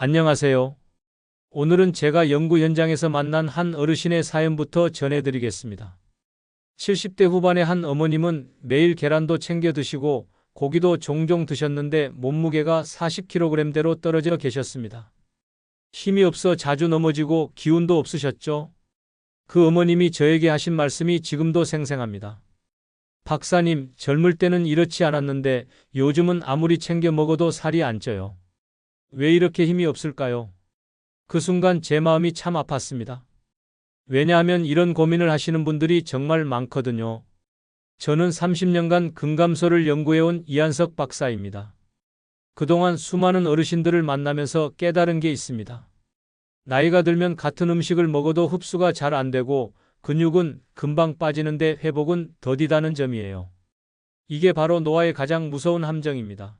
안녕하세요. 오늘은 제가 연구 현장에서 만난 한 어르신의 사연부터 전해드리겠습니다. 70대 후반의 한 어머님은 매일 계란도 챙겨 드시고 고기도 종종 드셨는데 몸무게가 40kg대로 떨어져 계셨습니다. 힘이 없어 자주 넘어지고 기운도 없으셨죠? 그 어머님이 저에게 하신 말씀이 지금도 생생합니다. 박사님, 젊을 때는 이렇지 않았는데 요즘은 아무리 챙겨 먹어도 살이 안 쪄요. 왜 이렇게 힘이 없을까요? 그 순간 제 마음이 참 아팠습니다. 왜냐하면 이런 고민을 하시는 분들이 정말 많거든요. 저는 30년간 근감소를 연구해온 이한석 박사입니다. 그동안 수많은 어르신들을 만나면서 깨달은 게 있습니다. 나이가 들면 같은 음식을 먹어도 흡수가 잘 안 되고 근육은 금방 빠지는데 회복은 더디다는 점이에요. 이게 바로 노화의 가장 무서운 함정입니다.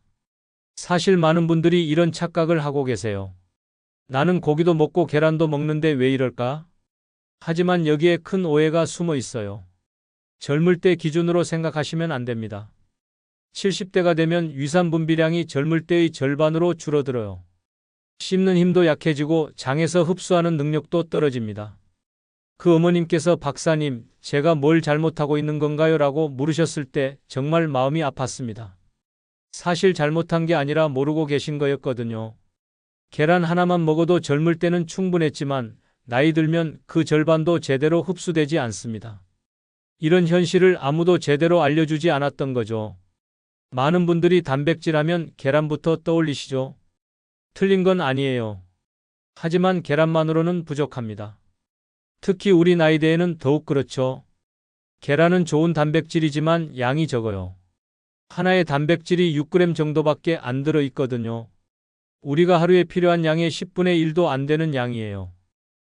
사실 많은 분들이 이런 착각을 하고 계세요. 나는 고기도 먹고 계란도 먹는데 왜 이럴까? 하지만 여기에 큰 오해가 숨어 있어요. 젊을 때 기준으로 생각하시면 안 됩니다. 70대가 되면 위산 분비량이 젊을 때의 절반으로 줄어들어요. 씹는 힘도 약해지고 장에서 흡수하는 능력도 떨어집니다. 그 어머님께서 박사님, 제가 뭘 잘못하고 있는 건가요? 라고 물으셨을 때 정말 마음이 아팠습니다. 사실 잘못한 게 아니라 모르고 계신 거였거든요. 계란 하나만 먹어도 젊을 때는 충분했지만 나이 들면 그 절반도 제대로 흡수되지 않습니다. 이런 현실을 아무도 제대로 알려주지 않았던 거죠. 많은 분들이 단백질 하면 계란부터 떠올리시죠. 틀린 건 아니에요. 하지만 계란만으로는 부족합니다. 특히 우리 나이대에는 더욱 그렇죠. 계란은 좋은 단백질이지만 양이 적어요. 하나의 단백질이 6g 정도밖에 안 들어 있거든요. 우리가 하루에 필요한 양의 10분의 1도 안 되는 양이에요.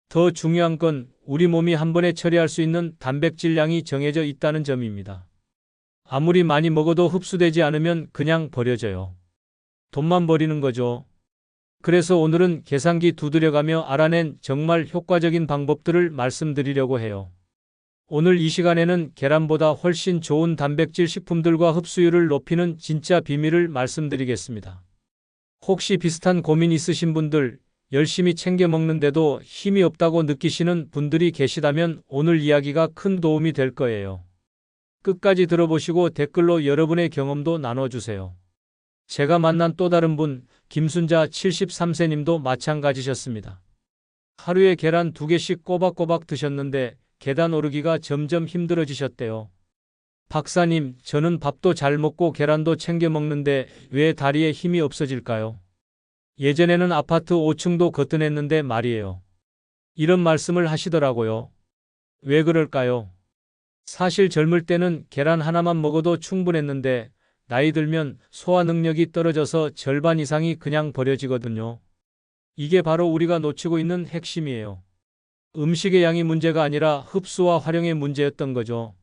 더 중요한 건 우리 몸이 한 번에 처리할 수 있는 단백질 양이 정해져 있다는 점입니다. 아무리 많이 먹어도 흡수되지 않으면 그냥 버려져요. 돈만 버리는 거죠. 그래서 오늘은 계산기 두드려가며 알아낸 정말 효과적인 방법들을 말씀드리려고 해요. 오늘 이 시간에는 계란보다 훨씬 좋은 단백질 식품들과 흡수율을 높이는 진짜 비밀을 말씀드리겠습니다. 혹시 비슷한 고민 있으신 분들, 열심히 챙겨 먹는데도 힘이 없다고 느끼시는 분들이 계시다면 오늘 이야기가 큰 도움이 될 거예요. 끝까지 들어보시고 댓글로 여러분의 경험도 나눠주세요. 제가 만난 또 다른 분, 김순자 73세님도 마찬가지셨습니다. 하루에 계란 두 개씩 꼬박꼬박 드셨는데 계단 오르기가 점점 힘들어지셨대요. 박사님, 저는 밥도 잘 먹고 계란도 챙겨 먹는데 왜 다리에 힘이 없어질까요? 예전에는 아파트 5층도 거뜬했는데 말이에요. 이런 말씀을 하시더라고요. 왜 그럴까요? 사실 젊을 때는 계란 하나만 먹어도 충분했는데 나이 들면 소화 능력이 떨어져서 절반 이상이 그냥 버려지거든요. 이게 바로 우리가 놓치고 있는 핵심이에요. 음식의 양이 문제가 아니라 흡수와 활용의 문제였던 거죠.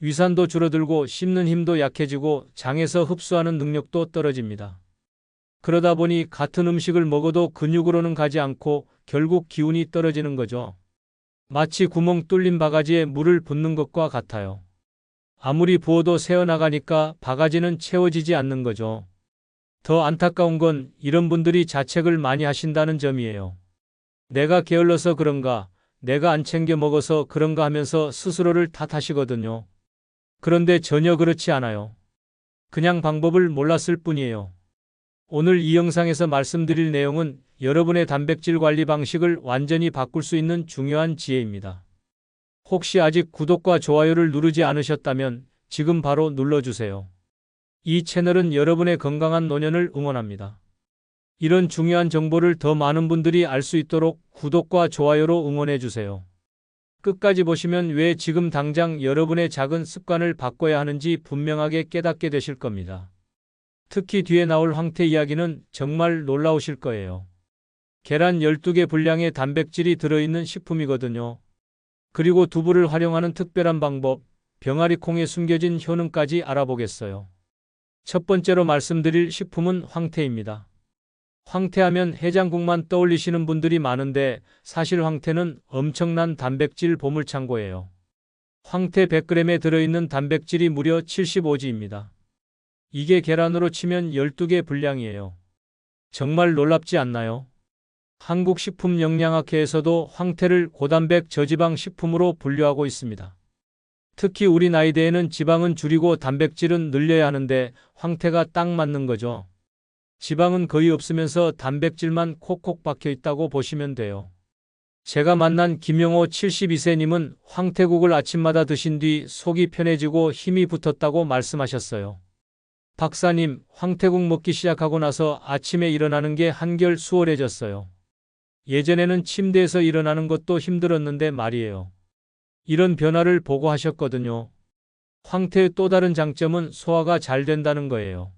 위산도 줄어들고 씹는 힘도 약해지고 장에서 흡수하는 능력도 떨어집니다. 그러다 보니 같은 음식을 먹어도 근육으로는 가지 않고 결국 기운이 떨어지는 거죠. 마치 구멍 뚫린 바가지에 물을 붓는 것과 같아요. 아무리 부어도 새어나가니까 바가지는 채워지지 않는 거죠. 더 안타까운 건 이런 분들이 자책을 많이 하신다는 점이에요. 내가 게을러서 그런가, 내가 안 챙겨 먹어서 그런가 하면서 스스로를 탓하시거든요. 그런데 전혀 그렇지 않아요. 그냥 방법을 몰랐을 뿐이에요. 오늘 이 영상에서 말씀드릴 내용은 여러분의 단백질 관리 방식을 완전히 바꿀 수 있는 중요한 지혜입니다. 혹시 아직 구독과 좋아요를 누르지 않으셨다면 지금 바로 눌러주세요. 이 채널은 여러분의 건강한 노년을 응원합니다. 이런 중요한 정보를 더 많은 분들이 알 수 있도록 구독과 좋아요로 응원해주세요. 끝까지 보시면 왜 지금 당장 여러분의 작은 습관을 바꿔야 하는지 분명하게 깨닫게 되실 겁니다. 특히 뒤에 나올 황태 이야기는 정말 놀라우실 거예요. 계란 12개 분량의 단백질이 들어있는 식품이거든요. 그리고 두부를 활용하는 특별한 방법, 병아리 콩에 숨겨진 효능까지 알아보겠어요. 첫 번째로 말씀드릴 식품은 황태입니다. 황태하면 해장국만 떠올리시는 분들이 많은데 사실 황태는 엄청난 단백질 보물창고예요. 황태 100g에 들어있는 단백질이 무려 75g입니다. 이게 계란으로 치면 12개 분량이에요. 정말 놀랍지 않나요? 한국식품영양학회에서도 황태를 고단백 저지방 식품으로 분류하고 있습니다. 특히 우리 나이대에는 지방은 줄이고 단백질은 늘려야 하는데 황태가 딱 맞는 거죠. 지방은 거의 없으면서 단백질만 콕콕 박혀 있다고 보시면 돼요. 제가 만난 김영호 72세님은 황태국을 아침마다 드신 뒤 속이 편해지고 힘이 붙었다고 말씀하셨어요. 박사님, 황태국 먹기 시작하고 나서 아침에 일어나는 게 한결 수월해졌어요. 예전에는 침대에서 일어나는 것도 힘들었는데 말이에요. 이런 변화를 보고 하셨거든요. 황태의 또 다른 장점은 소화가 잘 된다는 거예요.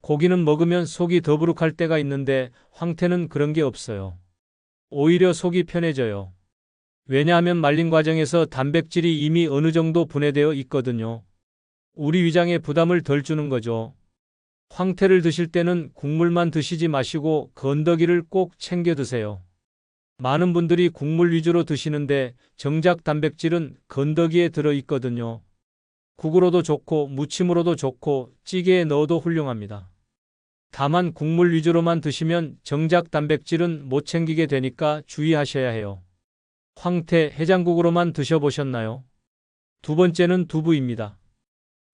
고기는 먹으면 속이 더부룩할 때가 있는데 황태는 그런 게 없어요. 오히려 속이 편해져요. 왜냐하면 말린 과정에서 단백질이 이미 어느 정도 분해되어 있거든요. 우리 위장에 부담을 덜 주는 거죠. 황태를 드실 때는 국물만 드시지 마시고 건더기를 꼭 챙겨 드세요. 많은 분들이 국물 위주로 드시는데 정작 단백질은 건더기에 들어 있거든요. 국으로도 좋고 무침으로도 좋고 찌개에 넣어도 훌륭합니다. 다만 국물 위주로만 드시면 정작 단백질은 못 챙기게 되니까 주의하셔야 해요. 황태 해장국으로만 드셔보셨나요? 두 번째는 두부입니다.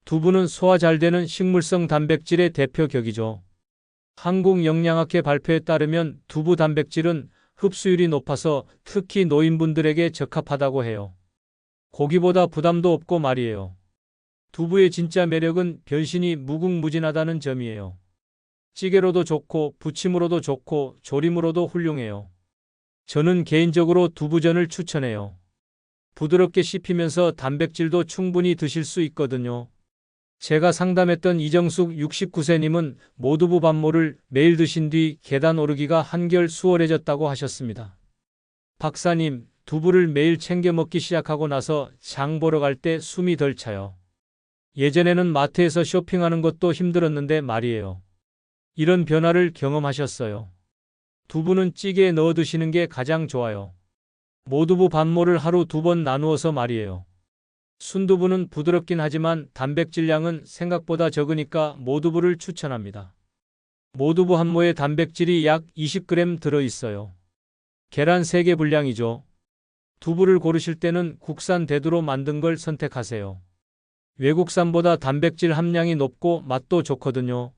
두부는 소화 잘 되는 식물성 단백질의 대표 격이죠. 한국영양학회 발표에 따르면 두부 단백질은 흡수율이 높아서 특히 노인분들에게 적합하다고 해요. 고기보다 부담도 없고 말이에요. 두부의 진짜 매력은 변신이 무궁무진하다는 점이에요. 찌개로도 좋고 부침으로도 좋고 조림으로도 훌륭해요. 저는 개인적으로 두부전을 추천해요. 부드럽게 씹히면서 단백질도 충분히 드실 수 있거든요. 제가 상담했던 이정숙 69세님은 모두부 반모를 매일 드신 뒤 계단 오르기가 한결 수월해졌다고 하셨습니다. 박사님, 두부를 매일 챙겨 먹기 시작하고 나서 장 보러 갈 때 숨이 덜 차요. 예전에는 마트에서 쇼핑하는 것도 힘들었는데 말이에요. 이런 변화를 경험하셨어요. 두부는 찌개에 넣어 드시는 게 가장 좋아요. 모두부 반모를 하루 두 번 나누어서 말이에요. 순두부는 부드럽긴 하지만 단백질량은 생각보다 적으니까 모두부를 추천합니다. 모두부 한 모에 단백질이 약 20g 들어 있어요. 계란 3개 분량이죠. 두부를 고르실 때는 국산 대두로 만든 걸 선택하세요. 외국산보다 단백질 함량이 높고 맛도 좋거든요.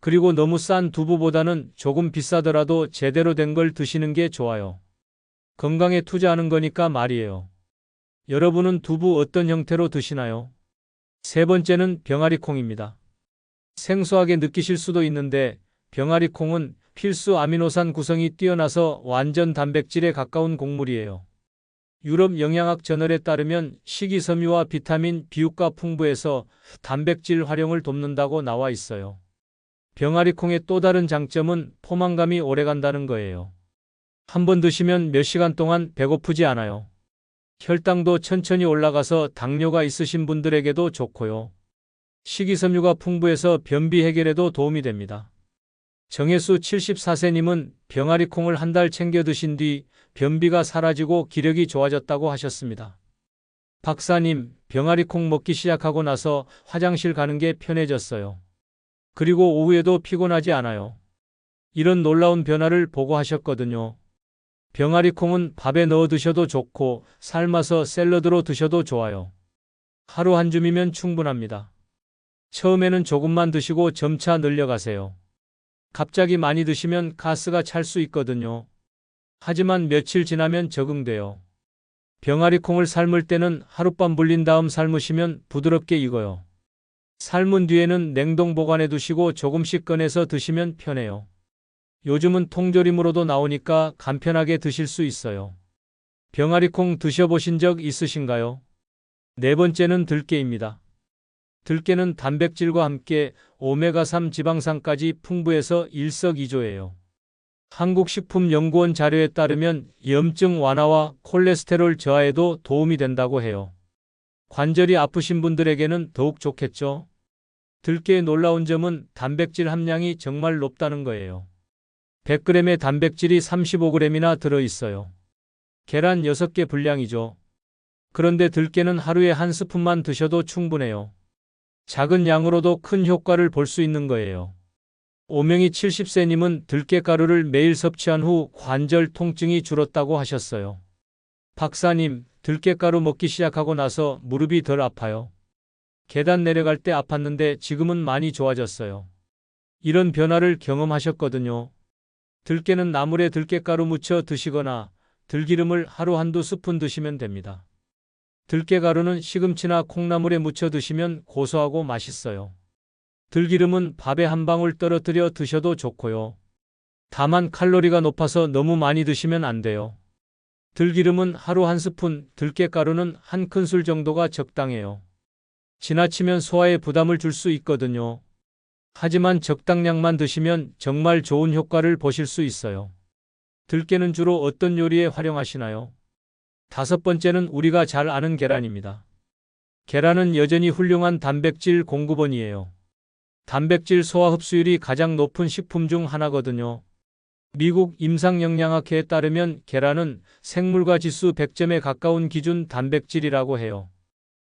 그리고 너무 싼 두부보다는 조금 비싸더라도 제대로 된 걸 드시는 게 좋아요. 건강에 투자하는 거니까 말이에요. 여러분은 두부 어떤 형태로 드시나요? 세 번째는 병아리콩입니다. 생소하게 느끼실 수도 있는데 병아리콩은 필수 아미노산 구성이 뛰어나서 완전 단백질에 가까운 곡물이에요. 유럽 영양학 저널에 따르면 식이섬유와 비타민 비육가 풍부해서 단백질 활용을 돕는다고 나와 있어요. 병아리콩의 또 다른 장점은 포만감이 오래간다는 거예요. 한 번 드시면 몇 시간 동안 배고프지 않아요. 혈당도 천천히 올라가서 당뇨가 있으신 분들에게도 좋고요. 식이섬유가 풍부해서 변비 해결에도 도움이 됩니다. 정혜수 74세님은 병아리콩을 한 달 챙겨 드신 뒤 변비가 사라지고 기력이 좋아졌다고 하셨습니다. 박사님, 병아리콩 먹기 시작하고 나서 화장실 가는 게 편해졌어요. 그리고 오후에도 피곤하지 않아요. 이런 놀라운 변화를 보고 하셨거든요. 병아리콩은 밥에 넣어 드셔도 좋고 삶아서 샐러드로 드셔도 좋아요. 하루 한 줌이면 충분합니다. 처음에는 조금만 드시고 점차 늘려가세요. 갑자기 많이 드시면 가스가 찰 수 있거든요. 하지만 며칠 지나면 적응돼요. 병아리콩을 삶을 때는 하룻밤 불린 다음 삶으시면 부드럽게 익어요. 삶은 뒤에는 냉동 보관해 두시고 조금씩 꺼내서 드시면 편해요. 요즘은 통조림으로도 나오니까 간편하게 드실 수 있어요. 병아리콩 드셔보신 적 있으신가요? 네 번째는 들깨입니다. 들깨는 단백질과 함께 오메가3 지방산까지 풍부해서 일석이조예요. 한국식품연구원 자료에 따르면 염증 완화와 콜레스테롤 저하에도 도움이 된다고 해요. 관절이 아프신 분들에게는 더욱 좋겠죠? 들깨의 놀라운 점은 단백질 함량이 정말 높다는 거예요. 100g의 단백질이 35g이나 들어있어요. 계란 6개 분량이죠. 그런데 들깨는 하루에 한 스푼만 드셔도 충분해요. 작은 양으로도 큰 효과를 볼 수 있는 거예요. 오명이 70세님은 들깨가루를 매일 섭취한 후 관절 통증이 줄었다고 하셨어요. 박사님, 들깨가루 먹기 시작하고 나서 무릎이 덜 아파요. 계단 내려갈 때 아팠는데 지금은 많이 좋아졌어요. 이런 변화를 경험하셨거든요. 들깨는 나물에 들깨가루 묻혀 드시거나 들기름을 하루 한두 스푼 드시면 됩니다. 들깨가루는 시금치나 콩나물에 묻혀 드시면 고소하고 맛있어요. 들기름은 밥에 한 방울 떨어뜨려 드셔도 좋고요. 다만 칼로리가 높아서 너무 많이 드시면 안 돼요. 들기름은 하루 한 스푼, 들깨가루는 한 큰술 정도가 적당해요. 지나치면 소화에 부담을 줄 수 있거든요. 하지만 적당량만 드시면 정말 좋은 효과를 보실 수 있어요. 들깨는 주로 어떤 요리에 활용하시나요? 다섯 번째는 우리가 잘 아는 계란입니다. 계란은 여전히 훌륭한 단백질 공급원이에요. 단백질 소화 흡수율이 가장 높은 식품 중 하나거든요. 미국 임상영양학회에 따르면 계란은 생물과 지수 100점에 가까운 기준 단백질이라고 해요.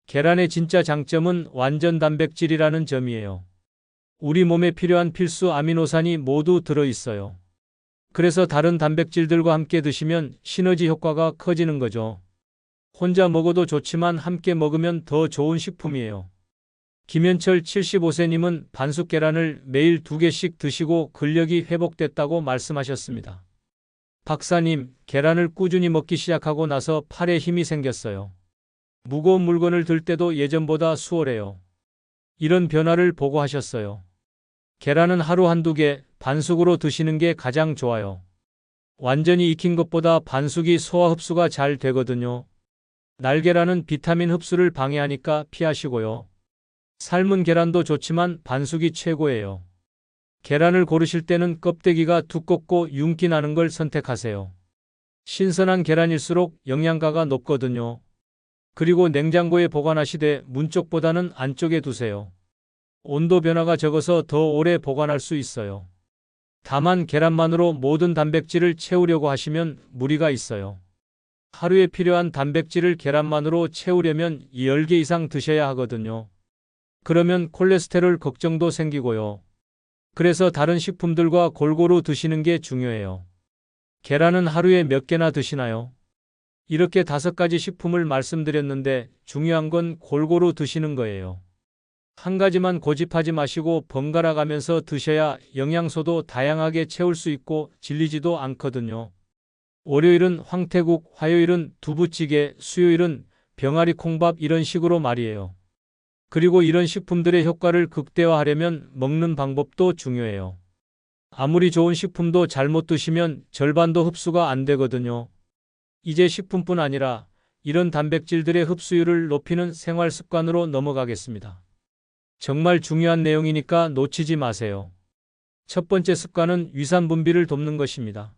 계란의 진짜 장점은 완전 단백질이라는 점이에요. 우리 몸에 필요한 필수 아미노산이 모두 들어 있어요. 그래서 다른 단백질들과 함께 드시면 시너지 효과가 커지는 거죠. 혼자 먹어도 좋지만 함께 먹으면 더 좋은 식품이에요. 김현철 75세님은 반숙 계란을 매일 두 개씩 드시고 근력이 회복됐다고 말씀하셨습니다. 박사님, 계란을 꾸준히 먹기 시작하고 나서 팔에 힘이 생겼어요. 무거운 물건을 들 때도 예전보다 수월해요. 이런 변화를 보고 하셨어요. 계란은 하루 한두 개 반숙으로 드시는 게 가장 좋아요. 완전히 익힌 것보다 반숙이 소화 흡수가 잘 되거든요. 날계란은 비타민 흡수를 방해하니까 피하시고요. 삶은 계란도 좋지만 반숙이 최고예요. 계란을 고르실 때는 껍데기가 두껍고 윤기 나는 걸 선택하세요. 신선한 계란일수록 영양가가 높거든요. 그리고 냉장고에 보관하시되 문 쪽보다는 안쪽에 두세요. 온도 변화가 적어서 더 오래 보관할 수 있어요. 다만 계란만으로 모든 단백질을 채우려고 하시면 무리가 있어요. 하루에 필요한 단백질을 계란만으로 채우려면 10개 이상 드셔야 하거든요. 그러면 콜레스테롤 걱정도 생기고요. 그래서 다른 식품들과 골고루 드시는 게 중요해요. 계란은 하루에 몇 개나 드시나요? 이렇게 다섯 가지 식품을 말씀드렸는데 중요한 건 골고루 드시는 거예요. 한 가지만 고집하지 마시고 번갈아 가면서 드셔야 영양소도 다양하게 채울 수 있고 질리지도 않거든요. 월요일은 황태국, 화요일은 두부찌개, 수요일은 병아리 콩밥 이런 식으로 말이에요. 그리고 이런 식품들의 효과를 극대화하려면 먹는 방법도 중요해요. 아무리 좋은 식품도 잘못 드시면 절반도 흡수가 안 되거든요. 이제 식품뿐 아니라 이런 단백질들의 흡수율을 높이는 생활 습관으로 넘어가겠습니다. 정말 중요한 내용이니까 놓치지 마세요. 첫 번째 습관은 위산 분비를 돕는 것입니다.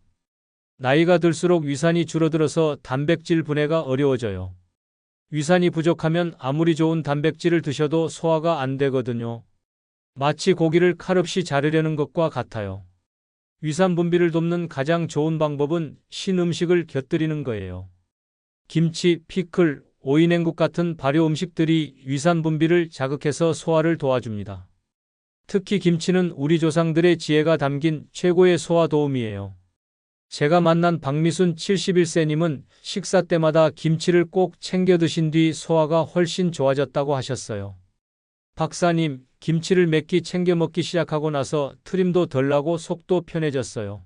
나이가 들수록 위산이 줄어들어서 단백질 분해가 어려워져요. 위산이 부족하면 아무리 좋은 단백질을 드셔도 소화가 안 되거든요. 마치 고기를 칼 없이 자르려는 것과 같아요. 위산 분비를 돕는 가장 좋은 방법은 신 음식을 곁들이는 거예요. 김치, 피클, 오이냉국 같은 발효 음식들이 위산 분비를 자극해서 소화를 도와줍니다. 특히 김치는 우리 조상들의 지혜가 담긴 최고의 소화 도움이에요. 제가 만난 박미순 71세님은 식사 때마다 김치를 꼭 챙겨 드신 뒤 소화가 훨씬 좋아졌다고 하셨어요. 박사님, 김치를 몇 끼 챙겨 먹기 시작하고 나서 트림도 덜 나고 속도 편해졌어요.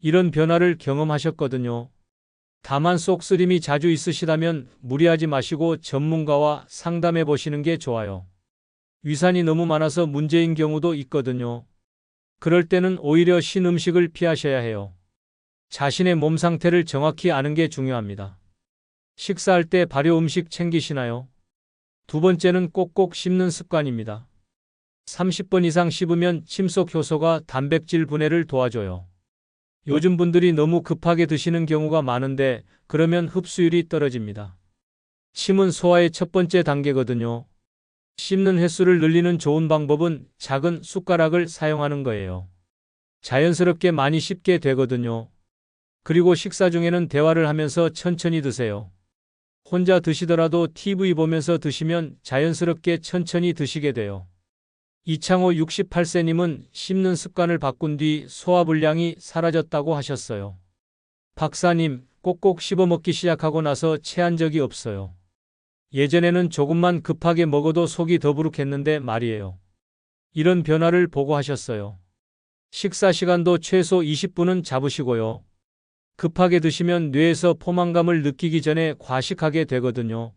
이런 변화를 경험하셨거든요. 다만 속쓰림이 자주 있으시다면 무리하지 마시고 전문가와 상담해 보시는 게 좋아요. 위산이 너무 많아서 문제인 경우도 있거든요. 그럴 때는 오히려 신 음식을 피하셔야 해요. 자신의 몸 상태를 정확히 아는 게 중요합니다. 식사할 때 발효 음식 챙기시나요? 두 번째는 꼭꼭 씹는 습관입니다. 30번 이상 씹으면 침속 효소가 단백질 분해를 도와줘요. 요즘 분들이 너무 급하게 드시는 경우가 많은데 그러면 흡수율이 떨어집니다. 침은 소화의 첫 번째 단계거든요. 씹는 횟수를 늘리는 좋은 방법은 작은 숟가락을 사용하는 거예요. 자연스럽게 많이 씹게 되거든요. 그리고 식사 중에는 대화를 하면서 천천히 드세요. 혼자 드시더라도 TV 보면서 드시면 자연스럽게 천천히 드시게 돼요. 이창호 68세님은 씹는 습관을 바꾼 뒤 소화불량이 사라졌다고 하셨어요. 박사님, 꼭꼭 씹어 먹기 시작하고 나서 체한 적이 없어요. 예전에는 조금만 급하게 먹어도 속이 더부룩했는데 말이에요. 이런 변화를 보고 하셨어요. 식사 시간도 최소 20분은 잡으시고요. 급하게 드시면 뇌에서 포만감을 느끼기 전에 과식하게 되거든요.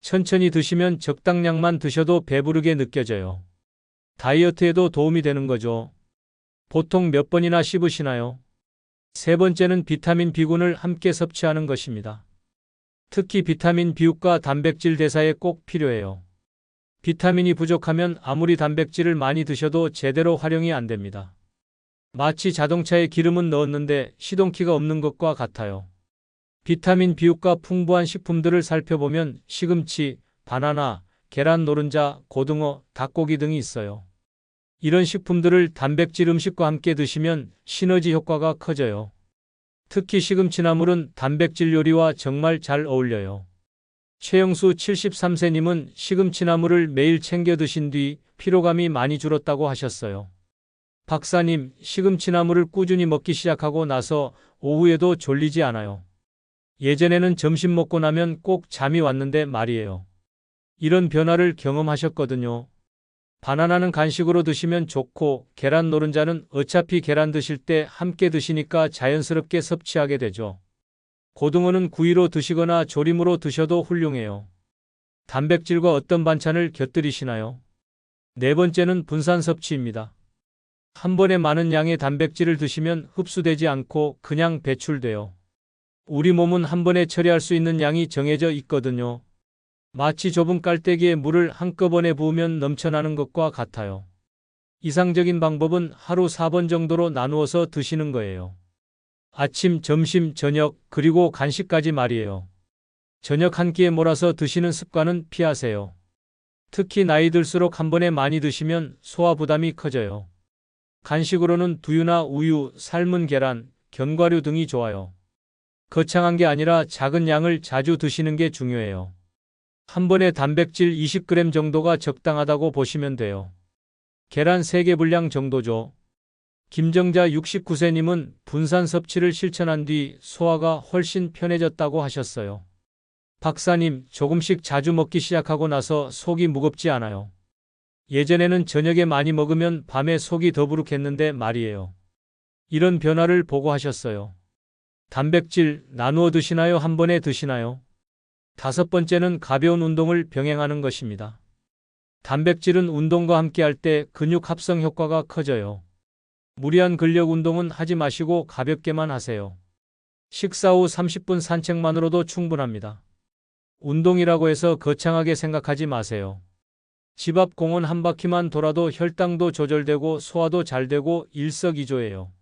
천천히 드시면 적당량만 드셔도 배부르게 느껴져요. 다이어트에도 도움이 되는 거죠. 보통 몇 번이나 씹으시나요? 세 번째는 비타민 B군을 함께 섭취하는 것입니다. 특히 비타민 B6과 단백질 대사에 꼭 필요해요. 비타민이 부족하면 아무리 단백질을 많이 드셔도 제대로 활용이 안 됩니다. 마치 자동차에 기름은 넣었는데 시동키가 없는 것과 같아요. 비타민 B6가 풍부한 식품들을 살펴보면 시금치, 바나나, 계란 노른자, 고등어, 닭고기 등이 있어요. 이런 식품들을 단백질 음식과 함께 드시면 시너지 효과가 커져요. 특히 시금치나물은 단백질 요리와 정말 잘 어울려요. 최영수 73세님은 시금치나물을 매일 챙겨 드신 뒤 피로감이 많이 줄었다고 하셨어요. 박사님, 시금치나물을 꾸준히 먹기 시작하고 나서 오후에도 졸리지 않아요. 예전에는 점심 먹고 나면 꼭 잠이 왔는데 말이에요. 이런 변화를 경험하셨거든요. 바나나는 간식으로 드시면 좋고 계란 노른자는 어차피 계란 드실 때 함께 드시니까 자연스럽게 섭취하게 되죠. 고등어는 구이로 드시거나 조림으로 드셔도 훌륭해요. 단백질과 어떤 반찬을 곁들이시나요? 네 번째는 분산 섭취입니다. 한 번에 많은 양의 단백질을 드시면 흡수되지 않고 그냥 배출돼요. 우리 몸은 한 번에 처리할 수 있는 양이 정해져 있거든요. 마치 좁은 깔때기에 물을 한꺼번에 부으면 넘쳐나는 것과 같아요. 이상적인 방법은 하루 4번 정도로 나누어서 드시는 거예요. 아침, 점심, 저녁, 그리고 간식까지 말이에요. 저녁 한 끼에 몰아서 드시는 습관은 피하세요. 특히 나이 들수록 한 번에 많이 드시면 소화 부담이 커져요. 간식으로는 두유나 우유, 삶은 계란, 견과류 등이 좋아요. 거창한 게 아니라 작은 양을 자주 드시는 게 중요해요. 한 번에 단백질 20g 정도가 적당하다고 보시면 돼요. 계란 3개 분량 정도죠. 김정자 69세님은 분산 섭취를 실천한 뒤 소화가 훨씬 편해졌다고 하셨어요. 박사님, 조금씩 자주 먹기 시작하고 나서 속이 무겁지 않아요. 예전에는 저녁에 많이 먹으면 밤에 속이 더부룩했는데 말이에요. 이런 변화를 보고 하셨어요. 단백질 나누어 드시나요? 한 번에 드시나요? 다섯 번째는 가벼운 운동을 병행하는 것입니다. 단백질은 운동과 함께 할 때 근육 합성 효과가 커져요. 무리한 근력 운동은 하지 마시고 가볍게만 하세요. 식사 후 30분 산책만으로도 충분합니다. 운동이라고 해서 거창하게 생각하지 마세요. 집 앞 공원 한 바퀴만 돌아도 혈당도 조절되고 소화도 잘 되고 일석이조예요.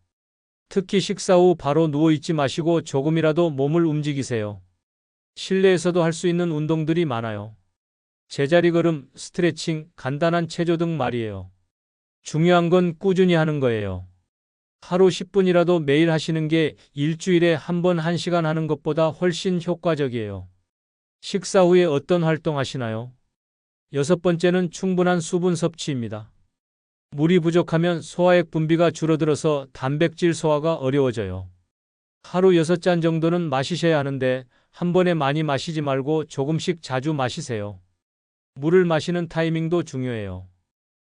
특히 식사 후 바로 누워있지 마시고 조금이라도 몸을 움직이세요. 실내에서도 할 수 있는 운동들이 많아요. 제자리 걸음, 스트레칭, 간단한 체조 등 말이에요. 중요한 건 꾸준히 하는 거예요. 하루 10분이라도 매일 하시는 게 일주일에 한 번 1시간 하는 것보다 훨씬 효과적이에요. 식사 후에 어떤 활동 하시나요? 여섯 번째는 충분한 수분 섭취입니다. 물이 부족하면 소화액 분비가 줄어들어서 단백질 소화가 어려워져요. 하루 6잔 정도는 마시셔야 하는데 한 번에 많이 마시지 말고 조금씩 자주 마시세요. 물을 마시는 타이밍도 중요해요.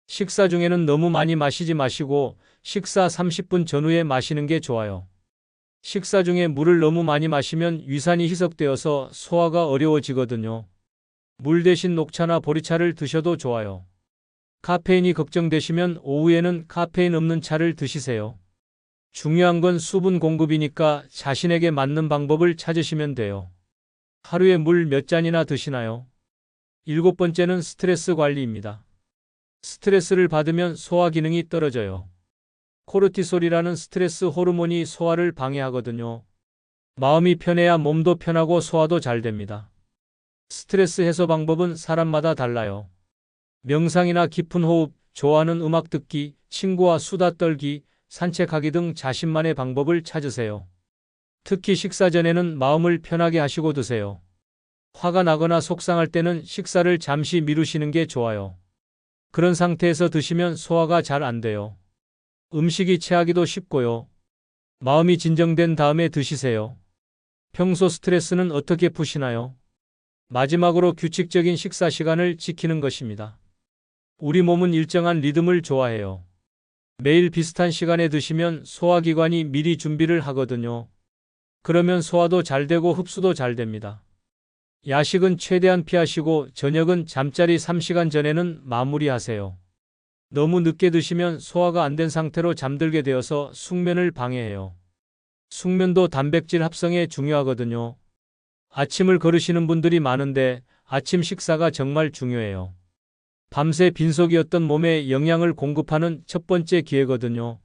식사 중에는 너무 많이 마시지 마시고 식사 30분 전후에 마시는 게 좋아요. 식사 중에 물을 너무 많이 마시면 위산이 희석되어서 소화가 어려워지거든요. 물 대신 녹차나 보리차를 드셔도 좋아요. 카페인이 걱정되시면 오후에는 카페인 없는 차를 드시세요. 중요한 건 수분 공급이니까 자신에게 맞는 방법을 찾으시면 돼요. 하루에 물 몇 잔이나 드시나요? 일곱 번째는 스트레스 관리입니다. 스트레스를 받으면 소화 기능이 떨어져요. 코르티솔이라는 스트레스 호르몬이 소화를 방해하거든요. 마음이 편해야 몸도 편하고 소화도 잘 됩니다. 스트레스 해소 방법은 사람마다 달라요. 명상이나 깊은 호흡, 좋아하는 음악 듣기, 친구와 수다 떨기, 산책하기 등 자신만의 방법을 찾으세요. 특히 식사 전에는 마음을 편하게 하시고 드세요. 화가 나거나 속상할 때는 식사를 잠시 미루시는 게 좋아요. 그런 상태에서 드시면 소화가 잘 안 돼요. 음식이 체하기도 쉽고요. 마음이 진정된 다음에 드시세요. 평소 스트레스는 어떻게 푸시나요? 마지막으로 규칙적인 식사 시간을 지키는 것입니다. 우리 몸은 일정한 리듬을 좋아해요. 매일 비슷한 시간에 드시면 소화기관이 미리 준비를 하거든요. 그러면 소화도 잘 되고 흡수도 잘 됩니다. 야식은 최대한 피하시고 저녁은 잠자리 3시간 전에는 마무리하세요. 너무 늦게 드시면 소화가 안 된 상태로 잠들게 되어서 숙면을 방해해요. 숙면도 단백질 합성에 중요하거든요. 아침을 거르시는 분들이 많은데 아침 식사가 정말 중요해요. 밤새 빈속이었던 몸에 영양을 공급하는 첫 번째 기회거든요.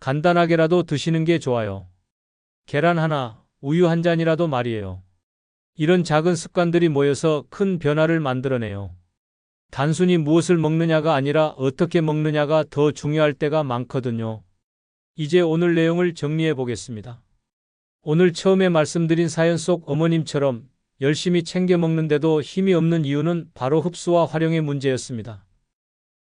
간단하게라도 드시는 게 좋아요. 계란 하나, 우유 한 잔이라도 말이에요. 이런 작은 습관들이 모여서 큰 변화를 만들어내요. 단순히 무엇을 먹느냐가 아니라 어떻게 먹느냐가 더 중요할 때가 많거든요. 이제 오늘 내용을 정리해 보겠습니다. 오늘 처음에 말씀드린 사연 속 어머님처럼 열심히 챙겨 먹는데도 힘이 없는 이유는 바로 흡수와 활용의 문제였습니다.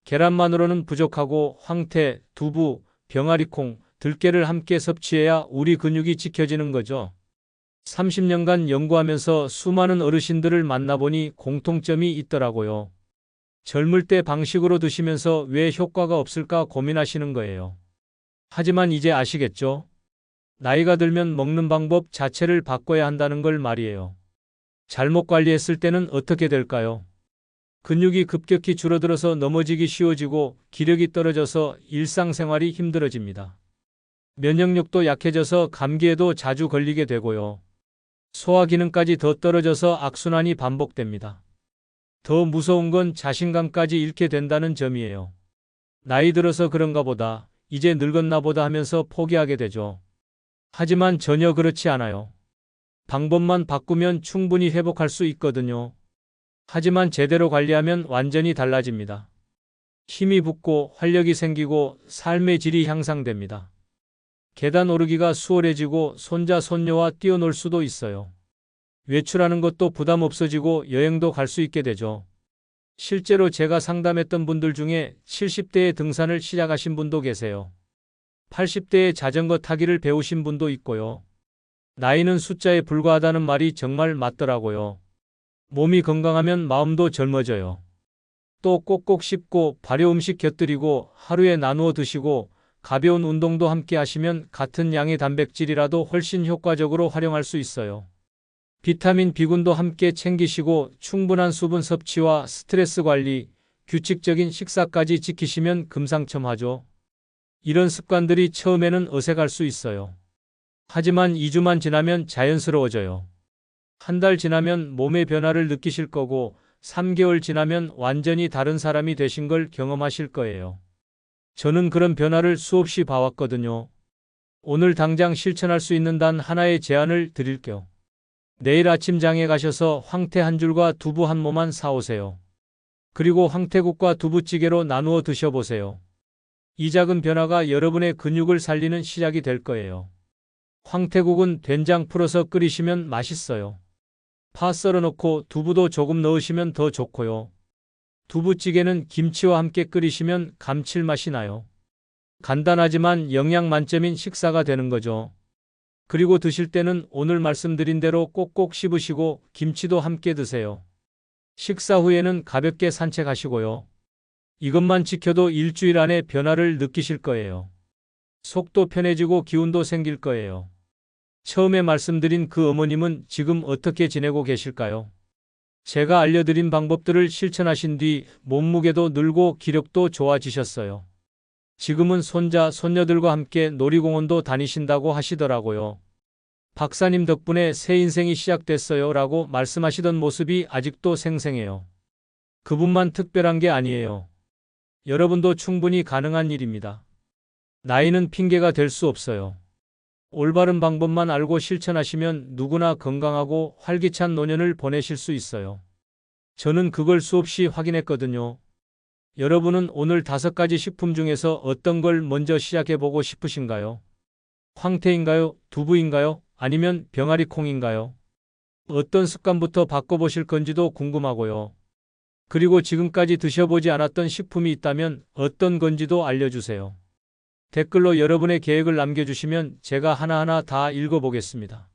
계란만으로는 부족하고 황태, 두부, 병아리콩, 들깨를 함께 섭취해야 우리 근육이 지켜지는 거죠. 30년간 연구하면서 수많은 어르신들을 만나보니 공통점이 있더라고요. 젊을 때 방식으로 드시면서 왜 효과가 없을까 고민하시는 거예요. 하지만 이제 아시겠죠? 나이가 들면 먹는 방법 자체를 바꿔야 한다는 걸 말이에요. 잘못 관리했을 때는 어떻게 될까요? 근육이 급격히 줄어들어서 넘어지기 쉬워지고 기력이 떨어져서 일상생활이 힘들어집니다. 면역력도 약해져서 감기에도 자주 걸리게 되고요. 소화 기능까지 더 떨어져서 악순환이 반복됩니다. 더 무서운 건 자신감까지 잃게 된다는 점이에요. 나이 들어서 그런가 보다, 이제 늙었나 보다 하면서 포기하게 되죠. 하지만 전혀 그렇지 않아요. 방법만 바꾸면 충분히 회복할 수 있거든요. 하지만 제대로 관리하면 완전히 달라집니다. 힘이 붙고 활력이 생기고 삶의 질이 향상됩니다. 계단 오르기가 수월해지고 손자 손녀와 뛰어놀 수도 있어요. 외출하는 것도 부담 없어지고 여행도 갈 수 있게 되죠. 실제로 제가 상담했던 분들 중에 70대에 등산을 시작하신 분도 계세요. 80대에 자전거 타기를 배우신 분도 있고요. 나이는 숫자에 불과하다는 말이 정말 맞더라고요. 몸이 건강하면 마음도 젊어져요. 또 꼭꼭 씹고 발효 음식 곁들이고 하루에 나누어 드시고 가벼운 운동도 함께 하시면 같은 양의 단백질이라도 훨씬 효과적으로 활용할 수 있어요. 비타민 B군도 함께 챙기시고 충분한 수분 섭취와 스트레스 관리, 규칙적인 식사까지 지키시면 금상첨화죠. 이런 습관들이 처음에는 어색할 수 있어요. 하지만 2주만 지나면 자연스러워져요. 한 달 지나면 몸의 변화를 느끼실 거고 3개월 지나면 완전히 다른 사람이 되신 걸 경험하실 거예요. 저는 그런 변화를 수없이 봐왔거든요. 오늘 당장 실천할 수 있는 단 하나의 제안을 드릴게요. 내일 아침 장에 가셔서 황태 한 줄과 두부 한 모만 사오세요. 그리고 황태국과 두부찌개로 나누어 드셔보세요. 이 작은 변화가 여러분의 근육을 살리는 시작이 될 거예요. 황태국은 된장 풀어서 끓이시면 맛있어요. 파 썰어 넣고 두부도 조금 넣으시면 더 좋고요. 두부찌개는 김치와 함께 끓이시면 감칠맛이 나요. 간단하지만 영양 만점인 식사가 되는 거죠. 그리고 드실 때는 오늘 말씀드린 대로 꼭꼭 씹으시고 김치도 함께 드세요. 식사 후에는 가볍게 산책하시고요. 이것만 지켜도 일주일 안에 변화를 느끼실 거예요. 속도 편해지고 기운도 생길 거예요. 처음에 말씀드린 그 어머님은 지금 어떻게 지내고 계실까요? 제가 알려드린 방법들을 실천하신 뒤 몸무게도 늘고 기력도 좋아지셨어요. 지금은 손자, 손녀들과 함께 놀이공원도 다니신다고 하시더라고요. 박사님 덕분에 새 인생이 시작됐어요 라고 말씀하시던 모습이 아직도 생생해요. 그분만 특별한 게 아니에요. 여러분도 충분히 가능한 일입니다. 나이는 핑계가 될 수 없어요. 올바른 방법만 알고 실천하시면 누구나 건강하고 활기찬 노년을 보내실 수 있어요. 저는 그걸 수없이 확인했거든요. 여러분은 오늘 다섯 가지 식품 중에서 어떤 걸 먼저 시작해 보고 싶으신가요? 황태인가요? 두부인가요? 아니면 병아리 콩인가요? 어떤 습관부터 바꿔보실 건지도 궁금하고요. 그리고 지금까지 드셔보지 않았던 식품이 있다면 어떤 건지도 알려주세요. 댓글로 여러분의 계획을 남겨주시면 제가 하나하나 다 읽어보겠습니다.